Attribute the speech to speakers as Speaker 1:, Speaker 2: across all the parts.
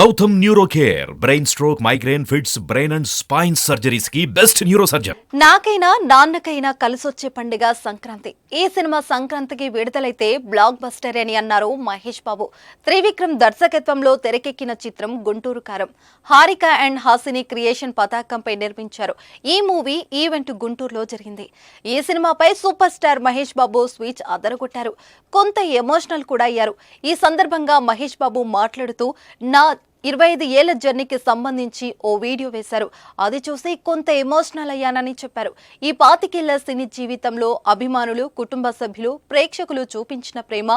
Speaker 1: Gautam neuro care brain stroke migraine fits brain and spine సర్జరీస్కి best neuro surgeon
Speaker 2: నాకైనా నాన్నకైనా కలిసొచ్చే పండుగ సంక్రాంతి. ఈ cinema సంక్రాంతికి విడుదలైతే బ్లాక్ బస్టర్ అని అన్నారు మహేష్ బాబు. త్రివిక్రమ్ దర్శకత్వంలో తెరకెక్కిన చిత్రం గుంటూరు కారం. హారిక అండ్ హాసిని క్రియేషన్ పతాకంపై నిర్మించారు. ఈ మూవీ ఈవెంట్ గుంటూరులో జరిగింది. ఈ సినిమాపై సూపర్ స్టార్ మహేష్ బాబు స్విచ్ అదరగొట్టారు. కొంత ఎమోషనల్ కూడా అయ్యారు. ఈ సందర్భంగా మహేష్ బాబు మాట్లాడుతూ నా ఇరవై ఐదు ఏళ్ళ జర్నీకి సంబంధించి ఓ వీడియో వేశారు. అది చూసి కొంత ఎమోషనల్ అయ్యానని చెప్పారు. ఈ పాతికేళ్ళ సినీ జీవితంలో అభిమానులు కుటుంబ సభ్యులు ప్రేక్షకులు చూపించిన ప్రేమ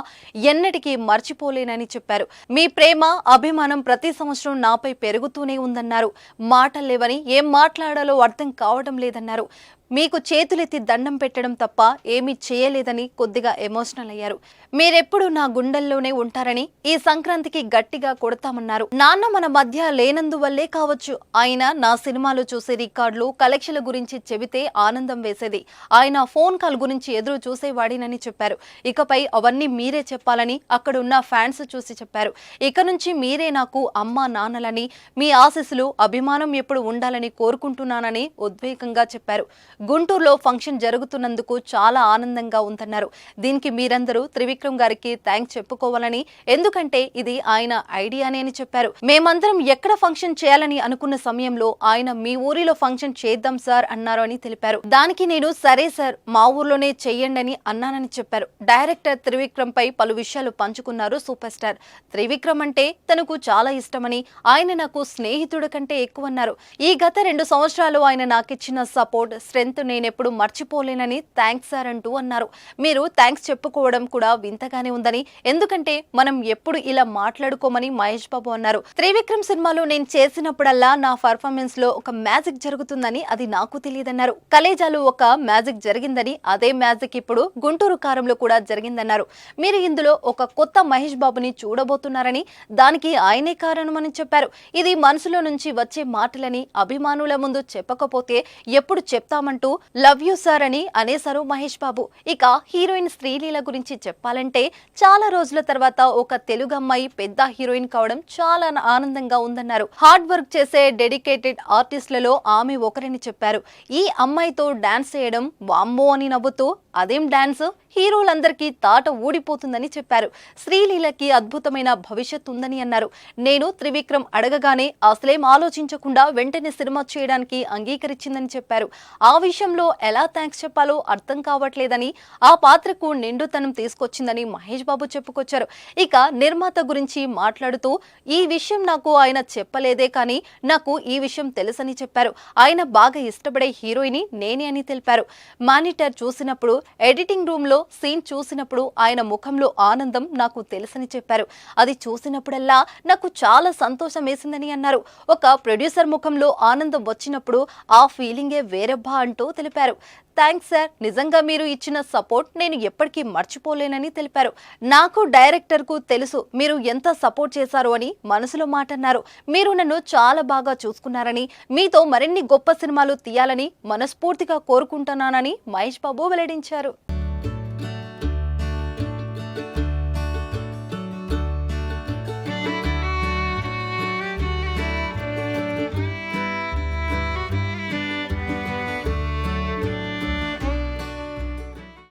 Speaker 2: ఎన్నటికీ మర్చిపోలేనని చెప్పారు. మీ ప్రేమ అభిమానం ప్రతి సంవత్సరం నాపై పెరుగుతూనే ఉందన్నారు. మాటలు లేవని ఏం మాట్లాడాలో అర్థం కావడం లేదన్నారు. మీకు చేతులెత్తి దండం పెట్టడం తప్ప ఏమీ చేయలేదని కొద్దిగా ఎమోషనల్ అయ్యారు. మీరెప్పుడు నా గుండెల్లోనే ఉంటారని ఈ సంక్రాంతికి గట్టిగా కొడతామన్నారు. నాన్న మన మధ్య లేనందువల్లే కావచ్చు. ఆయన నా సినిమాలు చూసే రికార్డులు కలెక్షన్ల గురించి చెబితే ఆనందం వేసేది. ఆయన ఫోన్ కాల్ గురించి ఎదురు చూసేవాడినని చెప్పారు. ఇకపై అవన్నీ మీరే చెప్పాలని అక్కడున్న ఫ్యాన్స్ చూసి చెప్పారు. ఇక నుంచి మీరే నాకు అమ్మ నాన్నలని మీ ఆశీస్సులు అభిమానం ఎప్పుడు ఉండాలని కోరుకుంటున్నానని ఉద్వేగంగా చెప్పారు. గుంటూరులో ఫంక్షన్ జరుగుతున్నందుకు చాలా ఆనందంగా ఉందన్నారు. దీనికి మీరందరూ త్రివిక్రమ్ గారికి థ్యాంక్స్ చెప్పుకోవాలని ఎందుకంటే ఇది ఆయన ఐడియానే అని చెప్పారు. మేమందరం ఎక్కడ ఫంక్షన్ చేయాలని అనుకున్న సమయంలో ఆయన మీ ఊరిలో ఫంక్షన్ చేద్దాం సార్ అన్నారు అని తెలిపారు. దానికి నేను సరే సార్ మా ఊర్లోనే చెయ్యండి అని అన్నానని చెప్పారు. డైరెక్టర్ త్రివిక్రమ్ పై పలు విషయాలు పంచుకున్నారు సూపర్ స్టార్. త్రివిక్రమ్ అంటే తనకు చాలా ఇష్టమని ఆయన నాకు స్నేహితుడు కంటే ఎక్కువన్నారు. ఈ గత రెండు సంవత్సరాలు ఆయన నాకిచ్చిన సపోర్ట్ స్ట్రెంత్ నేనెప్పుడు మర్చిపోలేనని థ్యాంక్స్ సార్ అంటూ అన్నారు. మీరు థ్యాంక్స్ చెప్పుకోవడం కూడా వింతగానే ఉందని ఎందుకంటే మనం ఎప్పుడు ఇలా మాట్లాడుకోమని మహేష్ బాబు అన్నారు. త్రివిక్రమ్ సినిమాలో నేను చేసినప్పుడల్లా నా పర్ఫార్మెన్స్లో ఒక మ్యాజిక్ జరుగుతుందని అది నాకు తెలియదన్నారు. కలేజాలు ఒక మ్యాజిక్ జరిగిందని అదే మ్యాజిక్ ఇప్పుడు గుంటూరు కారంలో కూడా జరిగిందన్నారు. మీరు ఇందులో ఒక కొత్త మహేష్ బాబుని చూడబోతున్నారని దానికి ఆయనే కారణమని చెప్పారు. ఇది మనసులో నుంచి వచ్చే మాటలని అభిమానుల ముందు చెప్పకపోతే ఎప్పుడు చెప్తామంటూ లవ్ యూ సార్ అని అనేశారు మహేష్ బాబు. ఇక హీరోయిన్ శ్రీలీల గురించి చెప్పాలంటే చాలా రోజుల తర్వాత ఒక తెలుగు అమ్మాయి పెద్ద హీరోయిన్ కావడం చాలా ఆనందంగా ఉందన్నారు. హార్డ్ వర్క్ చేసే డెడికేటెడ్ ఆర్టిస్టులలో ఆమె ఒకరని చెప్పారు. ఈ అమ్మాయితో డాన్స్ చేయడం వామ్మో అని నవ్వుతూ అదేం డాన్స్? హీరోలందరికీ తాట ఊడిపోతుందని చెప్పారు. శ్రీలీలకి అద్భుతమైన భవిష్యత్ ఉందని అన్నారు. నేను త్రివిక్రమ్ అడగగానే అసలేం ఆలోచించకుండా వెంటనే సినిమా చేయడానికి అంగీకరించిందని చెప్పారు. ఆ విషయంలో ఎలా థ్యాంక్స్ చెప్పాలో అర్థం కావట్లేదని ఆ పాత్రకు నిండుతనం తీసుకొచ్చిందని మహేష్ బాబు చెప్పుకొచ్చారు. ఇక నిర్మాత గురించి మాట్లాడుతూ ఈ విషయం నాకు ఆయన చెప్పలేదే కానీ నాకు ఈ విషయం తెలుసని చెప్పారు. ఆయన బాగా ఇష్టపడే హీరోయిని నేనే అని తెలిపారు. మానిటర్ చూసినప్పుడు ఎడిటింగ్ రూమ్లో సీన్ చూసినప్పుడు ఆయన ముఖంలో ఆనందం నాకు తెలుసని చెప్పారు. అది చూసినప్పుడల్లా నాకు చాలా సంతోషం వేసిందని అన్నారు. ఒక ప్రొడ్యూసర్ ముఖంలో ఆనందం వచ్చినప్పుడు ఆ ఫీలింగే వేరబ్బా అంటూ తెలిపారు. థ్యాంక్స్ సార్ నిజంగా మీరు ఇచ్చిన సపోర్ట్ నేను ఎప్పటికీ మర్చిపోలేనని తెలిపారు. నాకు డైరెక్టర్కు తెలుసు మీరు ఎంత సపోర్ట్ చేశారు అని మనసులో మాట అన్నారు మీరు నన్ను చాలా బాగా చూసుకున్నారని మీతో మరిన్ని గొప్ప సినిమాలు తీయాలని మనస్ఫూర్తిగా కోరుకుంటున్నానని మహేష్ బాబు వెల్లడించారు.